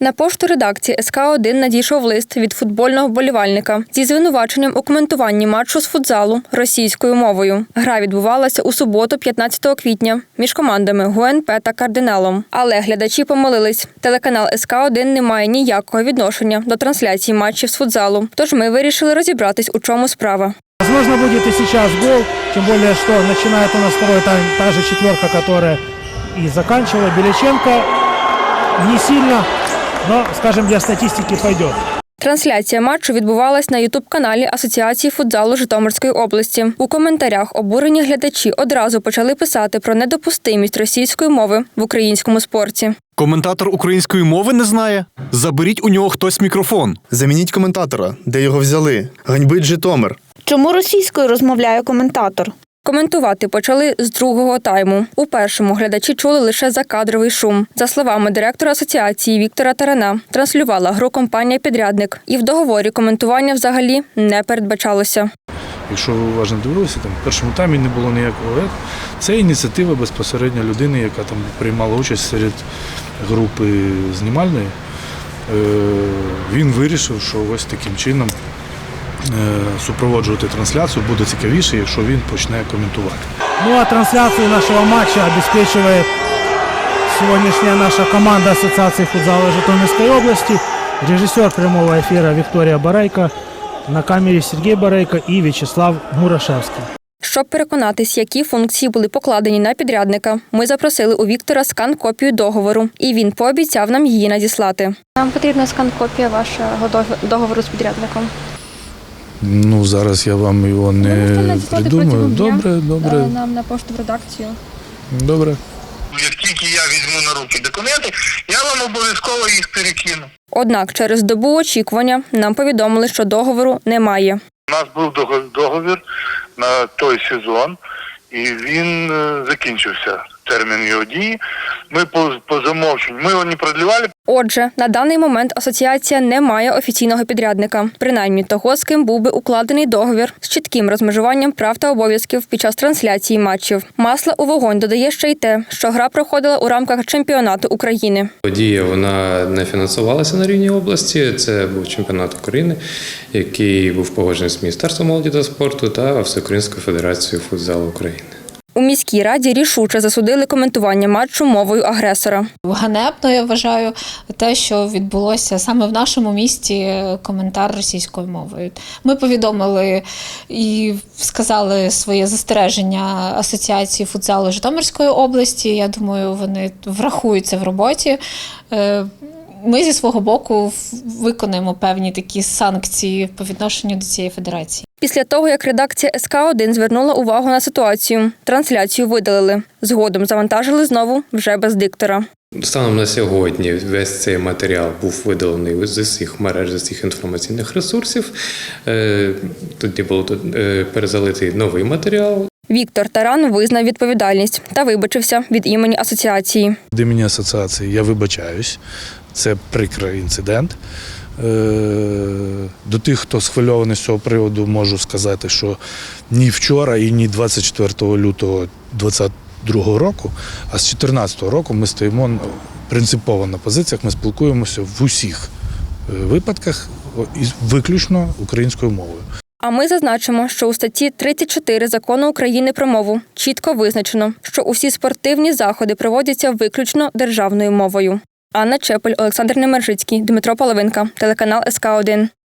На пошту редакції СК 1 надійшов лист від футбольного вболівальника зі звинуваченням у коментуванні матчу з футзалу російською мовою. Гра відбувалася у суботу, 15 квітня, між командами ГУНП та Кардиналом. Але глядачі помилились. Телеканал СК 1 не має ніякого відношення до трансляції матчів з футзалу. Тож ми вирішили розібратись, у чому справа. Возможно, будет и сейчас гол, тем более, что начинает у нас второй тайм та же четверка, которая и заканчивала. Беличенко не сильно, но, скажем, для статистики пойдет. Трансляція матчу відбувалась на ютуб-каналі Асоціації футзалу Житомирської області. У коментарях обурені глядачі одразу почали писати про недопустимість російської мови в українському спорті. Коментатор української мови не знає. Заберіть у нього хтось мікрофон. Замініть коментатора, де його взяли. Ганьбить Житомир. Чому російською розмовляє коментатор? Коментувати почали з другого тайму. У першому глядачі чули лише закадровий шум. За словами директора асоціації Віктора Тарана, транслювала гру компанія-підрядник, і в договорі коментування взагалі не передбачалося. Якщо ви уважно дивилися, там в першому таймі не було ніякого. Це ініціатива безпосередньо людини, яка там приймала участь серед групи знімальної. Е, Він вирішив, що ось таким чином супроводжувати трансляцію буде цікавіше, якщо він почне коментувати. Ну а трансляцию нашего матча обеспечивает сегодняшняя наша команда Ассоциации футзала Житомирской области, режиссер прямого эфира Виктория Барейко, на камере Сергей Барейко и Вячеслав Мурашевский. Щоб переконатись, які функції були покладені на підрядника, ми запросили у Віктора скан-копію договору, і він пообіцяв нам її надіслати. Нам потрібна скан-копія вашого договору з підрядником. Ну, зараз я вам його не придумаю. Добре, добре, нам на пошту в редакцію. добре. Як тільки я візьму на руки документи, я вам обов'язково їх перекину. Однак через добу очікування нам повідомили, що договору немає. У нас був дого- договір на той сезон, і він е, закінчився. Термін його дії. Ми по, по замовченню. Ми його не продлівали, Отже, на даний момент асоціація не має офіційного підрядника, принаймні того, з ким був би укладений договір з чітким розмежуванням прав та обов'язків під час трансляції матчів. Масла у вогонь додає ще й те, що гра проходила у рамках чемпіонату України. Подія вона не фінансувалася на рівні області. Це був чемпіонат України, який був погоджений з Міністерством молоді та спорту та Всеукраїнською федерацією футзалу України. У міській раді рішуче засудили коментування матчу мовою агресора. Ганебно я вважаю те, що відбулося саме в нашому місті коментар російською мовою. Ми повідомили і сказали своє застереження Асоціації футзалу Житомирської області. Я думаю, вони врахуються в роботі. Е, Ми зі свого боку виконаємо певні такі санкції по відношенню до цієї федерації. Після того, як редакція СК 1 звернула увагу на ситуацію, трансляцію видалили. Згодом завантажили знову вже без диктора. Станом на сьогодні весь цей матеріал був видалений з усіх мереж, з усіх інформаційних ресурсів. Е, Тоді було е, перезалитий новий матеріал. Віктор Таран визнав відповідальність та вибачився від імені асоціації. Від імені асоціації я вибачаюсь. Це прикрий інцидент. Е, До тих, хто схвильований з цього приводу, можу сказати, що ні вчора і ні 24 лютого 2022 року, а з 2014 року ми стоїмо принципово на позиціях, ми спілкуємося в усіх е, випадках виключно українською мовою. А ми зазначимо, що у статті 34 закону України про мову чітко визначено, що усі спортивні заходи проводяться виключно державною мовою. Анна Чепель, Олександр Немержицький, Дмитро Половинка, телеканал СК 1